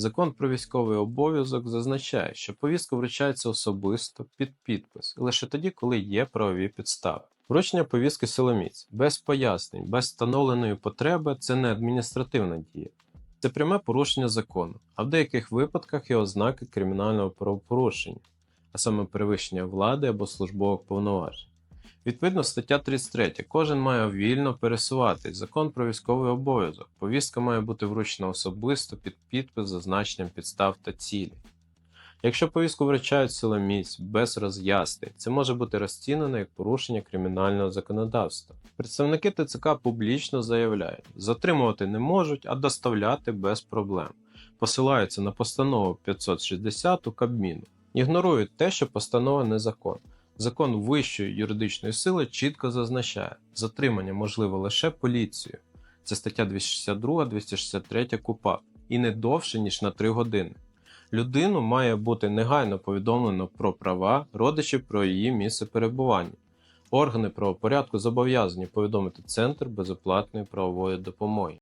Закон про військовий обов'язок зазначає, що повістка вручається особисто під підпис лише тоді, коли є правові підстави. Вручення повістки силоміць без пояснень, без встановленої потреби це не адміністративна дія. Це пряме порушення закону, а в деяких випадках є ознаки кримінального правопорушення, а саме перевищення влади або службових повноважень. Відповідно, стаття 33. Кожен має вільно пересуватись. Закон про військовий обов'язок. Повістка має бути вручена особисто під підпис зазначенням підстав та цілі. Якщо повістку вручають силоміць без роз'яснень, це може бути розцінено як порушення кримінального законодавства. Представники ТЦК публічно заявляють, затримувати не можуть, а доставляти без проблем. Посилаються на постанову 560 Кабміну. Ігнорують те, що постанова незаконна. Закон вищої юридичної сили чітко зазначає, затримання можливо лише поліцією. Це стаття 262-263 КУПАП і не довше, ніж на 3 години. Людину має бути негайно повідомлено про права родичів про її місце перебування. Органи правопорядку зобов'язані повідомити Центр безоплатної правової допомоги.